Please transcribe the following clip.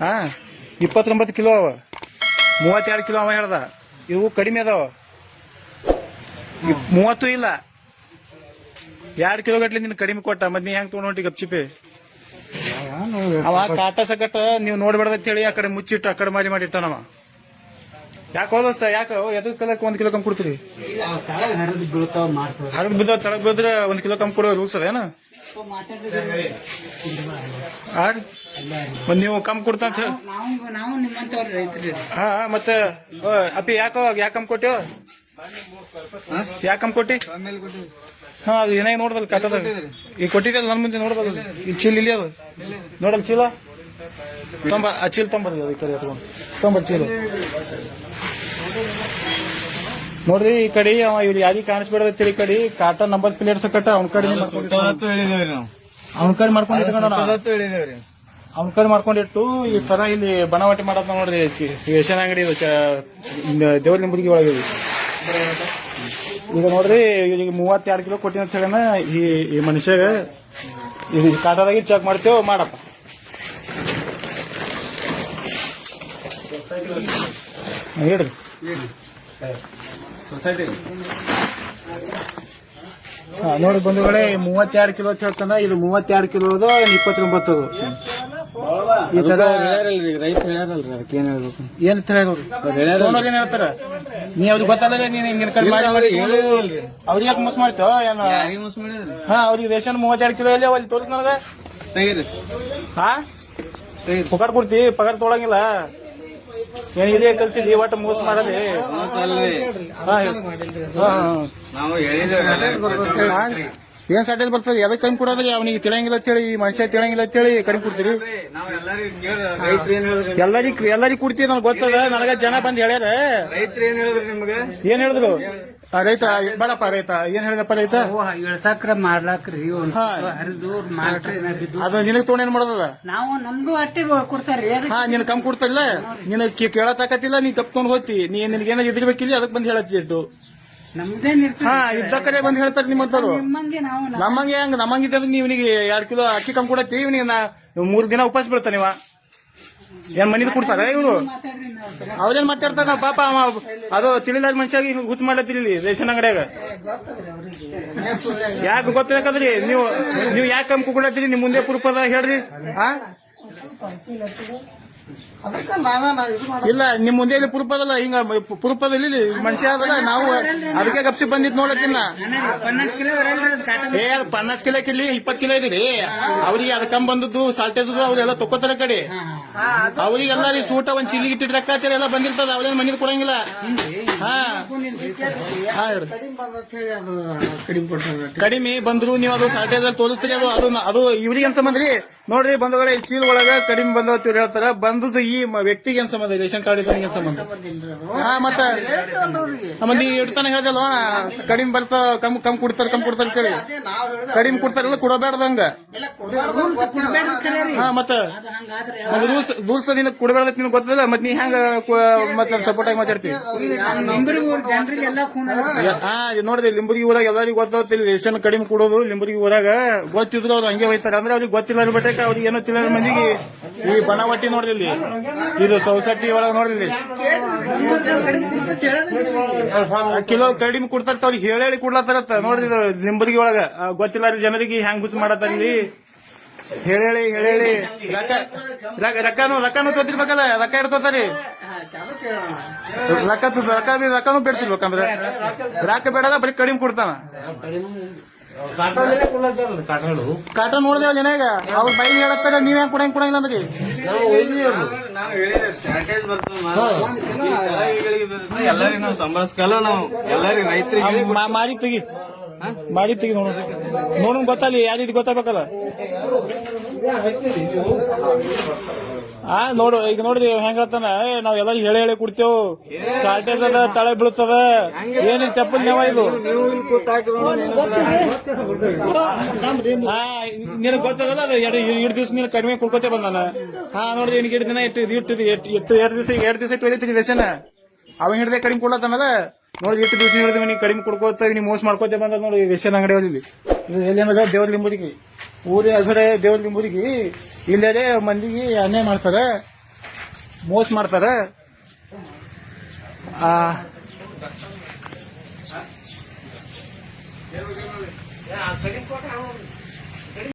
ಹಾ ಇಪ್ಪತ್ತೊಂಬತ್ತು ಕಿಲೋ ಅವ. ಮೂವತ್ತೆರಡು ಕಿಲೋ ಅವ ಹೇಳ್ದ. ಇವು ಕಡಿಮೆ ಅದಾವ. ಮೂವತ್ತು ಇಲ್ಲ. ಎರಡು ಕಿಲೋ ಗಟ್ಲೆ ನಿನ್ ಕಡಿಮೆ ಕೊಟ್ಟ ಮತ್ ನೀ ಹೆಂಗ್ ತೊಗೊಂಡು ಹೊಂಟಿ ಗಪ್ಚಿಪೆ ಅವ ಕಾಟ ಸಕಟ ನೀವು ನೋಡ್ಬೇಡ್ದ ಅಂತ ಹೇಳಿ ಆ ಕಡೆ ಮುಚ್ಚಿಟ್ಟು ಆ ಕಡೆ ಮಾಡಿ ಮಾಡಿಟ್ಟನವ. ಯಾಕೆ ಹೋದಸ್ತ ಯಾಕೆ ಎದ್ರ ಕಲಕ್ ಒಂದ್ ಕಿಲೋ ಕಮ್ ಕೊಡ್ತೀರಿ? ಹರಿದ್ ಬಿದ್ದ ತಳಗ್ ಬಿದ್ರೆ ಒಂದ್ ಕಿಲೋ ಕಮ್ ಕೊಡೋ ರೂಲ್ಸ್ ಅದೇನ ಮತ್ ನೀವು ಕಮ್ ಕೊಡ್ತಾ ಅಂತ ಹೇಳಿ. ನಾವು ನಾವು ನಿಮ್ಮಂತವ್ರ ರೈತರಿ. ಹಾ ಮತ್ತೆ ಓ, ಅಪ್ಪಿ ಯಾಕೋ ಯಾಕೆ ಕಮ್ ಕೊಟ್ಟಿವ ಯಾಕೆ ಕಮ್ ಕೊಟ್ಟಿ? ಹಾ ಅದು ಏನಾಗಿ ನೋಡ್ದಲ್ಲ ಕಟ್ಟದ ಈಗ ಕೊಟ್ಟಿದ್ದಲ್ಲ ನನ್ ಮುಂದೆ ನೋಡ್ದಲ್ಲ ಈ ಚೀಲ ಇಲ್ಲಿ ಅದು? ನೋಡಲ್ ಚೀಲ? ತೊಂಬ ಆ ಚೀಲ ತೊಂಬರ್ರಿ ಅದಕ್ಕೆ ಈ ಕಡೆ ಎತ್ಕೊಂಡು. ತೊಂಬರ್ ಚೀಲ. ನೋಡ್ರಿ ಈ ಕಡೆ ಅವ ಇವ್ರು ಯಾರಿಗೆ ಕಾಣಿಸ್ಬೇಡ ಈ ಕಡೆ? ಕಾಟ ನಂಬರ್ ಪ್ಲೇಟ್ಸ್ ಕಟ್ಟ ಅವ್ನ ಕಡೆ ಹೇಳಿದೇವ್ರಿ ನಾವು. ಅವ್ನ ಕಡೆ ಮಾಡ್ಕೊಂಡು ಇಟ್ಕೊಂಡವ್ನ. ಹೇಳಿದೇವ್ರಿ. ಅವ್ನ ಕೈ ಮಾಡ್ಕೊಂಡಿಟ್ಟು ಈ ತರ ಇಲ್ಲಿ ಬನವಾಟಿ ಮಾಡೋದ್ ನೋಡ್ರಿ ರೇಷನ್ ಅಂಗಡಿ ದೇವ್ರ ನಿಂಬುದಿಗೆ ಒಳಗೆ ಈಗ ನೋಡ್ರಿ, ಈಗ ಮೂವತ್ತೆರಡು ಕಿಲೋ ಕೊಟ್ಟಿನ ಹೇಳನ ಈ ಈ ಮನುಷ್ಯಗ ಇದು ಕಾಟದಾಗಿ ಚೆಕ್ ಮಾಡ್ತೇವೆ, ಮಾಡಪ್ಪ. ಹೇಳ್ರಿ. ನೋಡಿ ಬಂಧುಗಳೇ ಮೂವತ್ತೆರಡು ಕಿಲೋ ಅಂತ ಹೇಳ್ತಾನೆ ಇದು ಮೂವತ್ತೆರಡು ಕಿಲೋದು ಇಪ್ಪತ್ತೊಂಬತ್ತು ಈ ತರ ಹೇಳ್ಯಾರಲ್ರಿ ರೈತರು ಹೇಳ್ಯಾರಲ್ರಿ ಅದಕ್ಕೆ ಏನ್ ಹೇಳ್ಬೇಕು ಏನ್ ತಿಳಿಯೋರು ತೊಗೊಂಡವ್ರು ಏನ್ ಹೇಳ್ತಾರ? ನೀ ಅವ್ರಿಗೆ ಗೊತ್ತಲ್ಲ ನೀನ್ ಹಿಂಗಿನ ಕಡೆ ಮಾಡಿ ಅವ್ರಿಗೆ ಅವ್ರಿಗೆ ಯಾಕೆ ಮೋಸ ಮಾಡ್ತೇವ ಏನ? ಹಾ ಅವ್ರಿಗೆ ರೇಷನ್ ಮೂವತ್ತೆರಡು ಕಿಲೋ ಇಲ್ಲಿ ಅಲ್ಲಿ ತೋರಿಸ್ ನನಗ. ತೆಗೀರಿ. ಹಾ? ಪಗಾರ ಕೊಡ್ತಿ ಪಗಾರ ತೊಗೊಳಂಗಿಲ್ಲ. ಏನ್ ಇದೇ ಕಲ್ತಿದ್ದಿ ಒಟ್ಟು ಮೋಸ ಮಾಡದೇ. ಹಾ ಹಾ, ನಾವು ಹೇಳಿದೇವ್ರಿ ಹಾ. ಏನ್ ಸಾಟೇಜ್ ಬರ್ತದೆ? ಎದಕ್ ಕಡಿಮೆ ಕೊಡೋದ್ರಿ? ಅವನಿಗೆ ತಿಳಂಗಿಲ್ಲ ಅಂತೇಳಿ ಈ ಮನುಷ್ಯ ತಿಳಂಗಿಲ್ಲ ಅಂತೇಳಿ ಕಡಿಮೆ ಕೊಡ್ತೀರಿ? ಎಲ್ಲರಿಗೂ ಎಲ್ಲರಿಗ್ ಕೊಡ್ತೀವಿ ನನಗೆ ಗೊತ್ತದ? ನನಗ ಜನ ಬಂದ್ ಹೇಳ್ಯಾರ. ರೈತರು ಏನ್ ಹೇಳಿದ್ರು? ನಿಮ್ಗೆ ಏನ್ ಹೇಳಿದ್ರು ಆ, ರೈತ ಬೇಡಪ್ಪ ರೈತ. ಏನ್ ಹೇಳಿದಪ್ಪ ರೈತ? ಇಳ್ಸಾಕ್ರ ಮಾಡ್ಲಾಕ್ರಿ ಒಂದ್. ಹರಿದು ಅದು ನಿನಗ್ ತೊಗೊಂಡ್ ಏನ್ ಮಾಡೋದ ನಾವು ನಮ್ಗೂ ಅಟ್ಟಿ ಕೊಡ್ತಾರ್ರಿ ಅದಕ್ಕೆ. ಹಾ ನಿನ್ ಕಮ್ ಕೊಡ್ತಾರಿಲ್ಲ? ನಿನಗ್ ಕೇಳತಾಕತ್ತಿಲ್ಲ ನೀ ತಪ್ಪ ತೊಗೊಂಡ್ ಹೋಗ್ತಿ. ನೀ ನಿನಗೇನ ಎದುರ್ಬೇಕಿಲ್ಲ ಅದಕ್ ಬಂದ್ ಹೇಳತ್ತಿ ಇಟ್ಟು ನಮ್ದೇನ್ ಹಾ ಇದ್ದಕ್ಕರೆ ಬಂದ್ ಹೇಳ್ತಾರೆ ನಿಮ್ಮಂತವ್ರು ನಿಮ್ಮಂಗೆ ನಾವು ನಮ್ಮಂಗೆ ಹಂಗ ನಮ್ಮಂಗಿದ್ರೆ ನೀವನಿಗೆ ಎರಡ್ ಕಿಲೋ ಅಕ್ಕಿ ಕಮ್ ಕೊಡತ್ತಿ ಇವನಿಗೆ ನಾ ಮೂರ್ ದಿನ ಉಪವಾಸ ಬೀಳ್ತಾನ ಇವ. ಏನ್ ಮನಿದು ಕೊಡ್ತಾರ ಇವ್ರು? ನಾವು. ಅವ್ರೇನ್ ಮಾತಾಡ್ತಾರ ಪಾಪ ಅವ ಅದು ತಿಳಿಲಾರ ಮನುಷ್ಯಾಗಿ ಹುಚ್ಚ ಮಾಡ್ಲತ್ತಿರ್ಲಿ ರೇಷನ್ ಅಂಗಡಿಯಾಗ. ಯಾಕೆ ಗೊತ್ತಿರಕದ್ರಿ ನೀವು ನೀವು ಯಾಕೆ ಕಮ್ ಕೊಡತ್ತೀರಿ ನಿಮ್ ಮುಂದೆ ಪುರುಪದ ಹೇಳ್ರಿ. ಹಾ ಇಲ್ಲ ನಿಮ್ ಮುಂದೆ ಇಲ್ಲಿ ಪ್ರೂಫ್ ಅದಲ್ಲ ಹಿಂಗ ಪ್ರೂಫ್ ಅದ ಇಲ್ಲಿ ಮನುಷ್ಯ ಅದಲ್ಲ ನಾವು ಅದಕ್ಕೆ ಗಪ್ಸಿ ಬಂದಿದ್ ನೋಡತ್ತಿನ ಪನ್ನಾಸ್ ಕಿಲೋ ಏ ಅದು ಪನ್ನಾಸ್ ಕಿಲೋ ಕಿಲ್ಲಿ ಇಪ್ಪತ್ ಕಿಲೋ ಇದೀರಿ ಅವ್ರಿಗೆ ಅದ್ ಕಮ್ ಬಂದದ್ದು ಸಾಲ್ಟೇಜ್ ಅವ್ರೆಲ್ಲ ತಕ್ಕೋತಾರ ಕಡೆ. ಅವ್ರಿಗೆಲ್ಲ ಸೂಟ ಒಂದ್ ಚಿಲ್ಲಿ ಇಟ್ಟಿಟ್ಟು ರೊಕ್ಕ ಎಲ್ಲ ಬಂದಿರ್ತದ ಅವ್ರೇನ್ ಮನಿದ್ ಕೊಡಂಗಿಲ್ಲ. ಹಾ. ಕಡಿಮೆ ಬಂದ್ರು ನೀವು ಅದು ಸಾಲ್ಟೇಜ್ ಅಲ್ಲಿ ತೋರಿಸ್ತೀರಿ. ಅದು ಅದು ಅದು ಇವ್ರಿಗೆ ಏನ್ ಸಂಬಂಧ ರೀ? ನೋಡ್ರಿ ಬಂಧುಗಳೇ ಈ ಚೀಲ ಒಳಗ ಕಡಿಮೆ ಬಂದವ್ ಹೇಳ್ತಾರ. ಬಂದದ್ದು ಈ ಮ- ವ್ಯಕ್ತಿಗೆ ಏನ್ ಸಂಬಂಧ ರೇಷನ್ ಕಾರ್ಡ್ ಇದ್ದವ್ರಿಗೆ ಏನ್ ಸಂಬಂಧ ಹಾ ಮತ್ತ ನೀ ಇಡ್ತಾನೆ ಹೇಳ್ದಲ್ವ? ಕಡಿಮೆ ಬರ್ತ ಕಮ್ ಕಮ್ ಕೊಡ್ತಾರ ಕಮ್ ಕೊಡ್ತಾರ ಕೇಳಿ. ಕಡಿಮೆ ಕೊಡ್ತಾರಲ್ಲ ಕೊಡಬೇಡ್ದಂಗ ಹಾ ಮತ್ತ ಅದು ಹಂಗಾದ್ರೆ ರೂಲ್ಸ್ ರೂಲ್ಸ್ ನಿನ್ ಕೊಡಬೇಡ ನಿನ್ ಗೊತ್ತದ ಮತ್ ನೀ ಹೆಂಗ ಮತ್ತೆ ಸಪೋರ್ಟ್ ಆಗಿ ಮಾತಾಡ್ತಿ? ಹಾ. ಲಿಂಬುರಿ ಲಿಂಬುರ್ಗಿ ಊರಾಗ ಎಲ್ಲರಿಗೂ ಗೊತ್ತಾಗ್ತಿಲ್ಲ ರೇಷನ್ ಕಡಿಮೆ ಕೊಡೋದು ಲಿಂಬುರ್ಗಿ ಊರಾಗ ಗೊತ್ತಿದ್ರು ಅವ್ರು ಹಂಗೆ ಹೋಯ್ತಾರೆ. ಅಂದ್ರೆ ಅವ್ರಿಗೆ ಗೊತ್ತಿಲ್ಲ ಅನ್ಬಿಟ್ಟೆ ಅವ್ರಿಗೆ ಏನೋ ತಿಳಿದ ಮಂದಿಗೆ ಈ ಬನವಟ್ಟಿ ನೋಡಿದ್ರಿ ಇದು ಸೊಸೈಟಿ ಒಳಗ ನೋಡಿದ್ರಿ ಕಿಲೋ ಕಡಿಮೆ ಕೊಡ್ತಾರ ಅವ್ರಿಗೆ ಹೇಳಿ ಹೇಳಿ ಕೊಡ್ಲತ್ತಾರತ್ತ. ನೋಡ್ರಿ ಇದು ಲಿಂಬುರ್ಗಿ ಒಳಗ. ಗೊತ್ತಿಲ್ಲ ಜನರಿಗೆ ಹೆಂಗ್ ಗುಚ್ ಮಾಡತ್ತಾರ ಇಲ್ಲಿ. ಹೇಳಿ ಹೇಳಿ ಹೇಳಿ ಹೇಳಿ ರೊಕ್ಕ ರೊಕ್ಕ- ರೊಕ್ಕನು ರೊಕ್ಕನು ತೋತಿರ್ಬೇಕಲ್ಲ ರೊಕ್ಕ ಇಡ್ತೋತಾರಿ ರೊಕ್ಕ ರಕ್ಕ ರೊಕ್ಕ ಬಿ- ರೊಕ್ಕನು ಬೇಡ್ತಿರ್ಬೇಕಂದ್ರೆ. ರೊಕ್ಕ ಬೇಡದ ಬರೀ ಕಡಿಮೆ ಕೊಡ್ತಾನ. ಕಾಟನ್ ನೋಡಿದೆ ಜನ ಈಗ ಅವ್ರ ಬೈ ಹೇಳತ್ತಾರ ನೀವ್ ಹೆಂಗ್ ಕೊಡಂಗ್ ಕೊಡಂಗಿಲ್ಲ ಅಂದ್ರಿ. ಎಲ್ಲರಿಗೂ ನಾವು ಸಂಭಾಳಿಸ್ಕಲ್ಲ ನಾವು ಎಲ್ಲರಿಗೂ ರೈತರಿಗೆ ಮಾರಿ ತೆಗಿ. ಮಾರಿ ತೆಗಿ ನೋಡ ನೋಡೋಣ ಗೊತ್ತಲ್ಲಿ ಯಾರಿದ್ ಗೊತ್ತಾಗ್ಬೇಕಲ್ಲ ಆ ನೋಡು ಈಗ ನೋಡಿದ್ರಿ ಹೆಂಗ್ ಹೇಳ್ತಾನ ನಾವ್ ಎಲ್ಲ ಹೇಳಿ ಹೇಳಿ ಕೊಡ್ತೇವ್ ಶಾರ್ಟೇಜ್ ಅದ ತಳೆ ಬೀಳ್ತದ ಏನೇನ್ ತಪ್ಪು ನೆವ ಇದು ನಿನಗ್ ಗೊತ್ತದಲ್ಲ ಅದ ಎರಡು ಎರಡು ದಿವಸ ನೀನು ಕಡಿಮೆ ಕುಡ್ಕೋತೇ ಬಂದಾನ ಹಾ ನೋಡಿದ್ವಿ ನಿನಗೆ ಎರಡು ದಿನ ಇಟ್ಟು ಇಟ್ಟು ಎರಡು ದಿವಸ ಎರಡು ದಿವಸ ಇಟ್ಟು ರೇಷನ್ ಅವ ಹಿಡ್ದೆ ಕಡಿಮೆ ಕೊಡ್ಲತ್ತಾನಲ್ಲ ನೋಡಿ, ಎಷ್ಟು ದಿವಸ ಹೇಳಿದ್ವಿ ನೀವು ಕಡಿಮೆ ಕೊಡ್ಕೋತ ನೀವು ಮೋಸ ಮಾಡ್ಕೋತೇವೆ ಬಂದ್ರೆ ನೋಡಿ ರೇಷನ್ ಅಂಗಡಿ ಅಲ್ಲಿ ಎಲ್ಲಿ ಅಂದ್ರೆ ದೇವ್ರ ಲಿಂಬುದಿಗೆ. ಊರಿ, ಹೆಸರೇ, ದೇವ್ರ ಲಿಂಬುದಿಗೆ. ಇಲ್ಲದೆ ಮಂದಿಗೆ ಅನ್ಯಾಯ ಮಾಡ್ತಾರೆ, ಮೋಸ ಮಾಡ್ತಾರೆ. ಆ